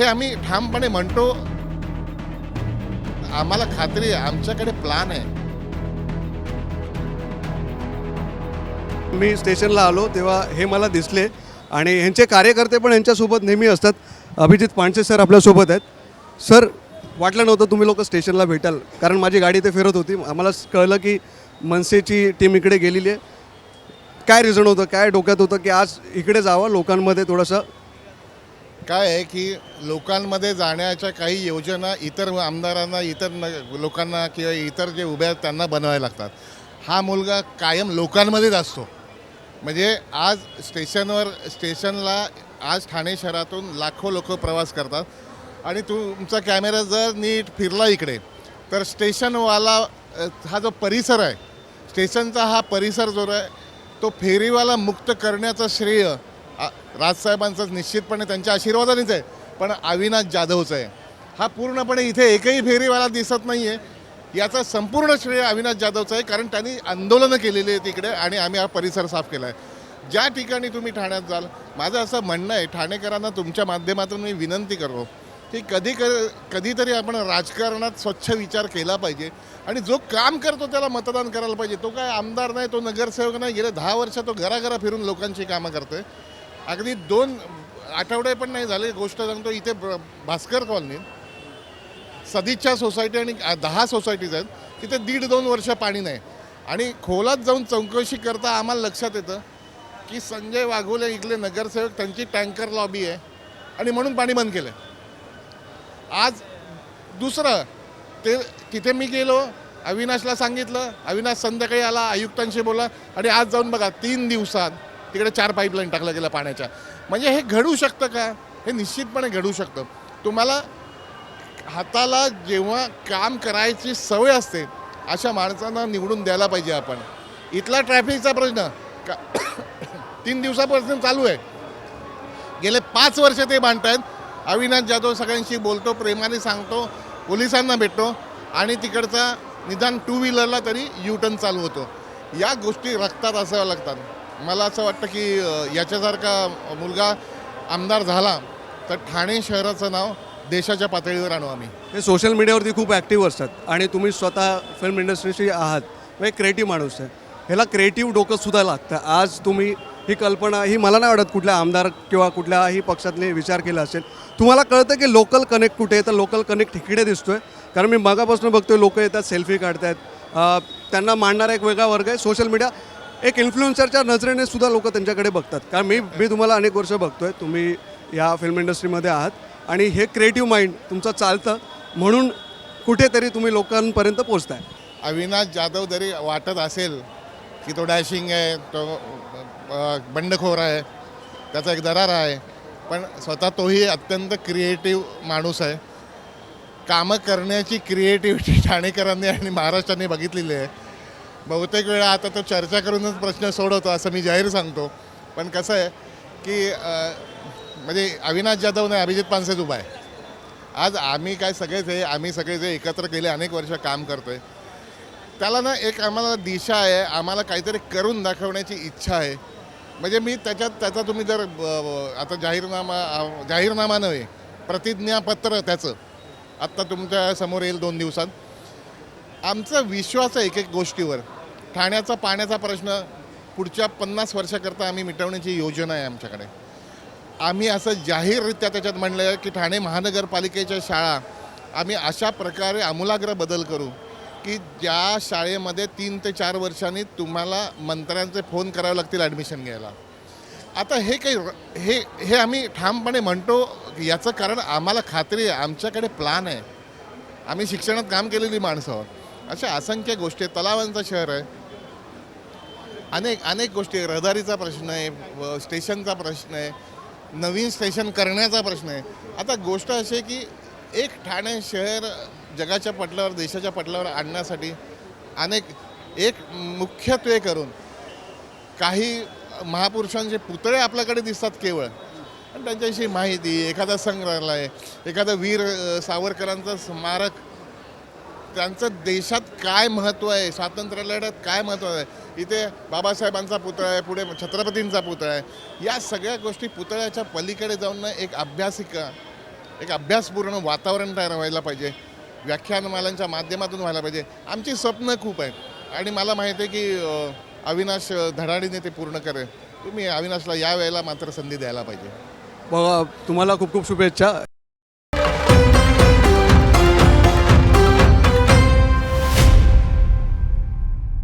हे आम्ही ठामपणे म्हणतो आम्हाला खात्री आहे आमच्याकडे प्लान आहे. मी स्टेशनला आलो तेव्हा हे मला दिसले आणि ह्यांचे कार्यकर्ते पण यांच्यासोबत नेहमी असतात. अभिजित पांडसे सर आपल्यासोबत आहेत. सर वाटलं नव्हतं तुम्ही लोक स्टेशनला भेटाल कारण माझी गाडी ते फिरत होती. आम्हाला कळलं की मनसेची टीम इकडे गेलेली आहे. काय रिझन होतं काय डोक्यात होतं की आज इकडे जावं लोकांमध्ये थोडंसं काय आहे की लोकांमध्ये जाण्याच्या काही योजना इतर आमदारांना इतर न लोकांना किंवा इतर जे उभे आहेत त्यांना बनवायला लागतात. हा मुलगा कायम लोकांमध्येच असतो. म्हणजे आज स्टेशनवर स्टेशनला आज ठाणे शहरातून लाखो लोक प्रवास करतात. आणि तुमचा कॅमेरा जर नीट फिरला इकडे तर स्टेशनवाला हा जो परिसर आहे स्टेशनचा हा परिसर जो आहे तो फेरीवाला मुक्त करण्याचं श्रेय राजसाहेबांचं निश्चितपणे त्यांच्या आशीर्वादानेच आहे. पण अविनाश जाधवचं आहे. हा पूर्णपणे इथे एकही फेरीवाला दिसत नाही आहे याचा संपूर्ण श्रेय अविनाश जाधवचं आहे कारण त्यांनी आंदोलनं केलेली आहेत तिकडे आणि आम्ही हा परिसर साफ केला आहे ज्या ठिकाणी तुम्ही ठाण्यात जाल माझं असं म्हणणं आहे ठाणेकरांना तुमच्या माध्यमातून मी विनंती करतो की कधी क कधीतरी आपण राजकारणात स्वच्छ विचार केला पाहिजे आणि जो काम करतो त्याला मतदान करायला पाहिजे. तो काय आमदार नाही तो नगरसेवक नाही गेले दहा वर्ष तो घराघरा फिरून लोकांची कामं करतोय. अगदी दोन आठवडे पण नाही झाले गोष्ट सांगतो इथे भास्कर कॉलनीत सदिच्छा सोसायटी आणि दहा सोसायटीज आहेत तिथे दीड दोन वर्ष पाणी नाही. आणि खोलात जाऊन चौकशी करता आम्हाला लक्षात येतं की संजय वाघोले इथले नगरसेवक त्यांची टँकर लॉबी आहे आणि म्हणून पाणी बंद केलं आज दुसरं ते तिथे मी गेलो अविनाशला सांगितलं अविनाश संध्याकाळी आला आयुक्तांशी बोला आणि आज जाऊन बघा तीन दिवसात तिकडे चार पाईपलाईन टाकल्या गेल्या पाण्याच्या. म्हणजे हे घडू शकतं का? हे निश्चितपणे घडू शकतं. तुम्हाला हाताला जेव्हा काम करायची सवय असते अशा माणसांना निवडून द्यायला पाहिजे आपण. इथला ट्रॅफिकचा प्रश्न का तीन दिवसापासून चालू आहे. गेले पाच वर्ष ते मांडतायत अविनाश जाधव सगळ्यांशी बोलतो प्रेमाने सांगतो पोलिसांना भेटतो आणि तिकडचा निदान टू व्हीलरला तरी यू टर्न चालू होतो. या गोष्टी रक्तात असाव्या लागतात. मला असं वाटतं की याच्यासारखा मुलगा आमदार झाला तर ठाणे शहराचं नाव देशाच्या पातळीवर आणू आम्ही. हे सोशल मीडियावरती खूप ॲक्टिव्ह असतात आणि तुम्ही स्वतः फिल्म इंडस्ट्रीशी आहात. मग एक क्रिएटिव्ह माणूस आहे. ह्याला क्रिएटिव्ह डोकंसुद्धा लागतं. आज तुम्ही ही कल्पना ही मला नाही वाटत कुठल्या आमदार किंवा कुठल्याही पक्षातले विचार केला असेल. तुम्हाला कळतं की लोकल कनेक्ट कुठे आहे? तर लोकल कनेक्ट इकडे दिसतोय. कारण मी मगापासून बघतोय लोक येतात सेल्फी काढतायत. त्यांना मांडणारा एक वेगळा वर्ग आहे. सोशल मीडिया एक इन्फ्लुएन्सरच्या नजरेने सुद्धा लोक त्यांच्याकडे बघतात. कारण मी मी तुम्हाला अनेक वर्ष बघतोय तुम्ही या फिल्म इंडस्ट्रीमध्ये आहात. आणि हे क्रिएटिव्ह माइंड तुमचं चालतं म्हणून कुठेतरी तुम्ही लोकांपर्यंत पोहोचताय. अविनाश जाधव जरी वाटत असेल की तो डॅशिंग आहे तो बंडखोर आहे त्याचा एक दरार आहे पण स्वतः तोही अत्यंत क्रिएटिव्ह माणूस आहे. कामं करण्याची क्रिएटिव्हिटी ठाणेकरांनी आणि महाराष्ट्राने बघितलेली आहे. बहुतेक वेळा आता तो चर्चा करूनच प्रश्न सोडवतो असं मी जाहीर सांगतो. पण कसं आहे की म्हणजे अविनाश जाधव नाही अभिजित पानसेच उभा आहे. आज आम्ही काय सगळेच आहे आम्ही सगळे जे एकत्र गेले अनेक वर्ष काम करतोय. त्याला ना एक आम्हाला दिशा आहे आम्हाला काहीतरी करून दाखवण्याची इच्छा आहे. म्हणजे मी त्याच्यात त्याचा तुम्ही जर ब- आता जाहीरनामा जाहीरनामा नव्हे प्रतिज्ञापत्र त्याचं. आत्ता तुमच्यासमोर येईल दोन दिवसात. आमचा विश्वास आहे एक एक गोष्टीवर. ठाण्याचा पाण्याचा प्रश्न पुढच्या पन्नास वर्षाकरता आम्ही मिटवण्याची योजना आहे आमच्याकडे. आम्ही असं जाहीररित्या त्याच्यात म्हणलं आहे की ठाणे महानगरपालिकेच्या शाळा आम्ही अशा प्रकारे आमूलाग्र बदल करू की ज्या शाळेमध्ये तीन ते चार वर्षांनी तुम्हाला मंत्र्यांचे फोन करावे लागतील ॲडमिशन घ्यायला. आता हे काही हे हे आम्ही ठामपणे म्हणतो याचं कारण आम्हाला खात्री आहे आमच्याकडे प्लान आहे. आम्ही शिक्षणात काम केलेली माणसं आहोत. अशा असंख्य गोष्टी आहेत. तलावांचं शहर आहे. अनेक अनेक गोष्टी आहे रहदारीचा प्रश्न आहे व स्टेशनचा प्रश्न आहे नवीन स्टेशन करण्याचा प्रश्न आहे. आता गोष्ट अशी आहे की एक ठाणे शहर जगाच्या पटलावर देशाच्या पटलावर आणण्यासाठी अनेक एक मुख्यत्वे करून काही महापुरुषांचे पुतळे आपल्याकडे दिसतात केवळ. पण त्यांच्याविषयी माहिती एखादा संग्रहालय एखादं वीर सावरकरांचं स्मारक त्यांचं देशात काय महत्त्व आहे? स्वातंत्र्य लढ्यात काय महत्त्व आहे? इथे बाबासाहेबांचा पुतळा आहे पुढे छत्रपतींचा पुतळा आहे. या सगळ्या गोष्टी पुतळ्याच्या पलीकडे जाऊन एक अभ्यासिका एक अभ्यासपूर्ण वातावरण तयार व्हायला पाहिजे. व्याख्यानमालांच्या माध्यमातून व्हायला पाहिजे. आमची स्वप्न खूप आहेत. आणि मला माहिती आहे की अविनाश धडाडीने ते पूर्ण करेल. तुम्ही अविनाशला या वेळेला मात्र संधी द्यायला पाहिजे. बघा तुम्हाला खूप खूप शुभेच्छा.